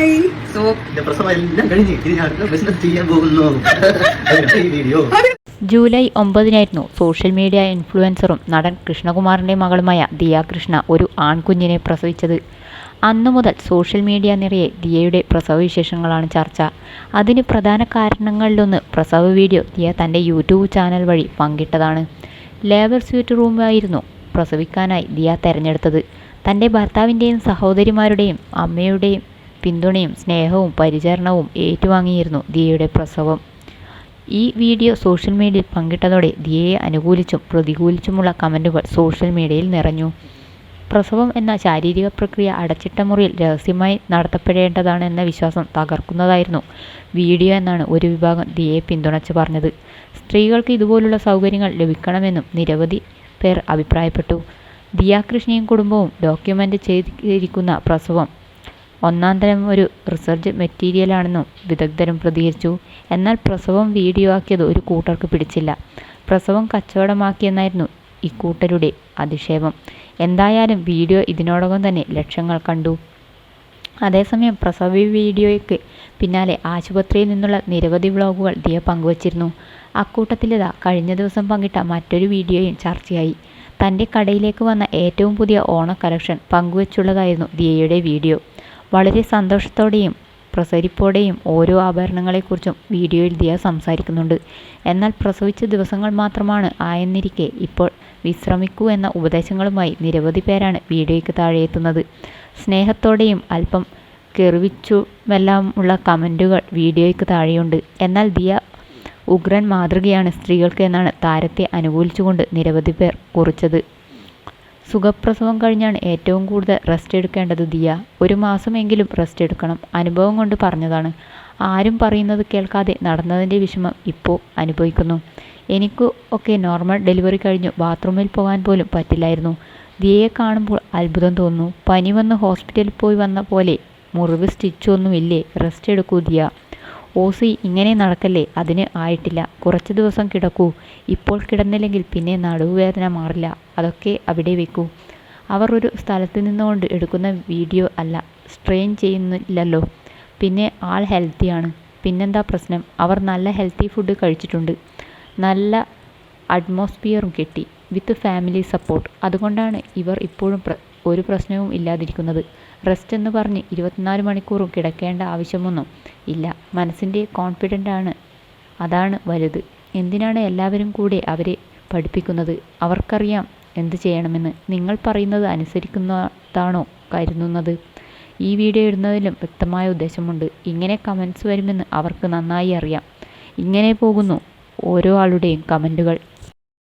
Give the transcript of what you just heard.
Hi so എന്റെ പ്രസവം എല്ലാം കഴിഞ്ഞ് ഇനി അടുത്ത ബിസിനസ് ചെയ്യാൻ പോകുന്നു. ഈ വീഡിയോ ജൂലൈ ഒമ്പതിനായിരുന്നു സോഷ്യൽ മീഡിയ ഇൻഫ്ലുവൻസറും നടൻ കൃഷ്ണകുമാറിന്റെ മകളുമായ ദിയ കൃഷ്ണ ഒരു ആൺകുഞ്ഞിനെ പ്രസവിച്ചത്. അന്നു മുതൽ സോഷ്യൽ മീഡിയ നിറയെ ദിയയുടെ പ്രസവ വിശേഷങ്ങളാണ് ചർച്ച. അതിന് പ്രധാന കാരണങ്ങളിലൊന്ന് പ്രസവ വീഡിയോ ദിയ തന്റെ യൂട്യൂബ് ചാനൽ വഴി പങ്കിട്ടതാണ്. ലേബർ സ്വീറ്റ് റൂമായിരുന്നു പ്രസവിക്കാനായി ദിയ തിരഞ്ഞെടുത്തത്. തന്റെ ഭർത്താവിന്റെയും സഹോദരിമാരുടെയും അമ്മയുടെയും പിന്തുണയും സ്നേഹവും പരിചരണവും ഏറ്റുവാങ്ങിയിരുന്നു ദിയയുടെ പ്രസവം. ഈ വീഡിയോ സോഷ്യൽ മീഡിയയിൽ പങ്കിട്ടതോടെ ദിയയെ അനുകൂലിച്ചും പ്രതികൂലിച്ചുമുള്ള കമന്റുകൾ സോഷ്യൽ മീഡിയയിൽ നിറഞ്ഞു. പ്രസവം എന്ന ശാരീരിക പ്രക്രിയ അടച്ചിട്ട മുറിയിൽ രഹസ്യമായി നടത്തപ്പെടേണ്ടതാണ് എന്ന വിശ്വാസം തകർക്കുന്നതായിരുന്നു വീഡിയോ എന്നാണ് ഒരു വിഭാഗം ദിയയെ പിന്തുണച്ച് പറഞ്ഞത്. സ്ത്രീകൾക്ക് ഇതുപോലുള്ള സൗകര്യങ്ങൾ ലഭിക്കണമെന്നും നിരവധി പേർ അഭിപ്രായപ്പെട്ടു. ദിയാകൃഷ്ണയും കുടുംബവും ഡോക്യുമെന്റ് ചെയ്തിരിക്കുന്ന പ്രസവം ഒന്നാം തരം ഒരു റിസർച്ച് മെറ്റീരിയലാണെന്നും വിദഗ്ധരും പ്രതികരിച്ചു. എന്നാൽ പ്രസവം വീഡിയോ ആക്കിയത് ഒരു കൂട്ടർക്ക് പിടിച്ചില്ല. പ്രസവം കച്ചവടമാക്കിയെന്നായിരുന്നു ഇക്കൂട്ടരുടെ അധിക്ഷേപം. എന്തായാലും വീഡിയോ ഇതിനോടകം തന്നെ ലക്ഷങ്ങൾ കണ്ടു. അതേസമയം പ്രസവ വീഡിയോയ്ക്ക് പിന്നാലെ ആശുപത്രിയിൽ നിന്നുള്ള നിരവധി വ്ളോഗുകൾ ദിയ പങ്കുവച്ചിരുന്നു. അക്കൂട്ടത്തിലിതാ കഴിഞ്ഞ ദിവസം പങ്കിട്ട മറ്റൊരു വീഡിയോയും ചർച്ചയായി. തന്റെ കടയിലേക്ക് വന്ന ഏറ്റവും പുതിയ ഓണ കളക്ഷൻ പങ്കുവച്ചുള്ളതായിരുന്നു ദിയയുടെ വീഡിയോ. വളരെ സന്തോഷത്തോടെയും പ്രസരിപ്പോടെയും ഓരോ ആഭരണങ്ങളെക്കുറിച്ചും വീഡിയോയിൽ ദിയ സംസാരിക്കുന്നുണ്ട്. എന്നാൽ പ്രസവിച്ച ദിവസങ്ങൾ മാത്രമാണ് ആയെന്നിരിക്കെ ഇപ്പോൾ വിശ്രമിക്കൂ എന്ന ഉപദേശങ്ങളുമായി നിരവധി പേരാണ് വീഡിയോയ്ക്ക് താഴെ എത്തുന്നത് സ്നേഹത്തോടെയും അല്പം കെറിവിച്ചുമെല്ലാമുള്ള കമന്റുകൾ വീഡിയോയ്ക്ക് താഴെയുണ്ട്. എന്നാൽ ദിയ ഉഗ്രൻ മാതൃകയാണ് സ്ത്രീകൾക്ക് എന്നാണ് താരത്തെ അനുകൂലിച്ചുകൊണ്ട് നിരവധി പേർ കുറിച്ചത്. സുഖപ്രസവം കഴിഞ്ഞാണ് ഏറ്റവും കൂടുതൽ റെസ്റ്റ് എടുക്കേണ്ടത് ദിയ. ഒരു മാസമെങ്കിലും റെസ്റ്റ് എടുക്കണം. അനുഭവം കൊണ്ട് പറഞ്ഞതാണ്. ആരും പറയുന്നത് കേൾക്കാതെ നടന്നതിന്റെ വിഷമം ഇപ്പോൾ അനുഭവിക്കുന്നു. എനിക്ക് ഒക്കെ നോർമൽ ഡെലിവറി കഴിഞ്ഞു ബാത്റൂമിൽ പോകാൻ പോലും പറ്റില്ലായിരുന്നു. ദിയയെ കാണുമ്പോൾ അത്ഭുതം തോന്നുന്നു. പനി വന്ന് ഹോസ്പിറ്റലിൽ പോയി വന്ന പോലെ മുറിവ് സ്റ്റിച്ചൊന്നുമില്ലേ റെസ്റ്റ് എടുക്കൂ ദിയ. ഓസി ഇങ്ങനെ നടക്കല്ലേ? അതിന് ആയിട്ടില്ല. കുറച്ച് ദിവസം കിടക്കൂ. ഇപ്പോൾ കിടന്നില്ലെങ്കിൽ പിന്നെ നടുവുവേദന മാറില്ല. അതൊക്കെ അവിടെ വെക്കൂ. അവർ ഒരു സ്ഥലത്ത് നിന്നുകൊണ്ട് എടുക്കുന്ന വീഡിയോ അല്ല. സ്ട്രെയിൻ ചെയ്യുന്നില്ലല്ലോ. പിന്നെ ആൾ ഹെൽത്തിയാണ് പിന്നെന്താ പ്രശ്നം? അവർ നല്ല ഹെൽത്തി ഫുഡ് കഴിച്ചിട്ടുണ്ട്. നല്ല അറ്റ്മോസ്ഫിയറും കിട്ടി. വിത്ത് ഫാമിലി സപ്പോർട്ട് അതുകൊണ്ടാണ് ഇവർ ഇപ്പോഴും ഒരു പ്രശ്നവും ഇല്ലാതിരിക്കുന്നത്. റെസ്റ്റ് എന്ന് പറഞ്ഞ് ഇരുപത്തിനാല് മണിക്കൂറും കിടക്കേണ്ട ആവശ്യമൊന്നും ഇല്ല. മനസ്സിന്റെ കോൺഫിഡന്റ് ആണ് അതാണ് വലുത്. എന്തിനാണ് എല്ലാവരും കൂടെ അവരെ പഠിപ്പിക്കുന്നത്? അവർക്കറിയാം എന്ത് ചെയ്യണമെന്ന്. നിങ്ങൾ പറയുന്നത് അനുസരിക്കുന്നതാണോ കരുതുന്നത്? ഈ വീഡിയോ ഇടുന്നതിലും വ്യക്തമായ ഉദ്ദേശമുണ്ട്. ഇങ്ങനെ കമൻസ് വരുമെന്ന് അവർക്ക് നന്നായി അറിയാം. ഇങ്ങനെ പോകുന്നു ഓരോ ആളുടെയും കമന്റുകൾ.